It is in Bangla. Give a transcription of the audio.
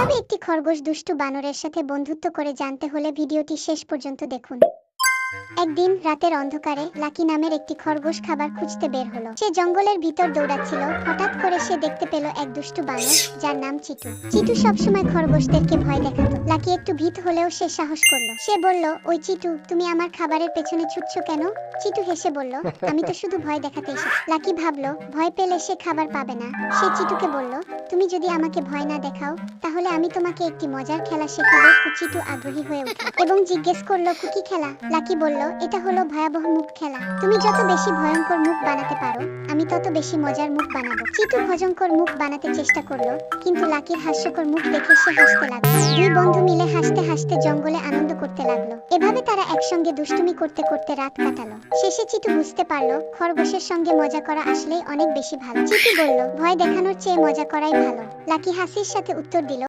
কীভাবে একটি খরগোশ দুষ্টু বানরের সাথে বন্ধুত্ব করে জানতে হলে ভিডিওটি শেষ পর্যন্ত দেখুন। একদিন রাতের অন্ধকারে লাকি নামের একটি খরগোশ খাবার খুঁজতে বের হলো। সে জঙ্গলের ভিতর দৌড়াচ্ছিল, হঠাৎ করে সে দেখতে পেল এক দুষ্টু বানর, যার নাম চিটু চিটু সবসময় খরগোশদেরকে ভয় দেখাতো। লাকি একটু ভীত হলেও সে সাহস করল। সে বলল, ওই চিটু তুমি আমার খাবারের পেছনে ছুটছো কেন? চিটু হেসে বলল, আমি তো শুধু ভয় দেখাতে এসেছি। লাকি ভাবলো, ভয় পেলে সে খাবার পাবে না। সে চিটুকে বলল, তুমি যদি আমাকে ভয় না দেখাও, তাহলে আমি তোমাকে একটি মজার খেলা শেখাবো। চিটু আগ্রহী হয়ে উঠল এবং জিজ্ঞেস করল, কুকি খেলা? লাকি বলল, এটা হলো ভয়াবহ মুখ খেলা। তুমি যত বেশি ভয়ঙ্কর মুখ বানাতে পারো, আমি তত বেশি মজার মুখ বানাবো। চিটু ভয়ঙ্কর মুখ বানাতে চেষ্টা করল, কিন্তু লাকির হাস্যকর মুখ দেখে সে হাসতে লাগল। দুই বন্ধু মিলে হাসতে হাসতে জঙ্গলে আনন্দ করতে লাগল। এভাবে তারা একসঙ্গে দুষ্টুমি করতে করতে রাত কাটালো। শেষে চিটু বুঝতে পারল, খরগোশের সঙ্গে মজা করা আসলেই অনেক বেশি ভালো। চিটু বলল, ভয় দেখানোর চেয়ে মজা করাই ভালো। লাকি হাসির সাথে উত্তর দিল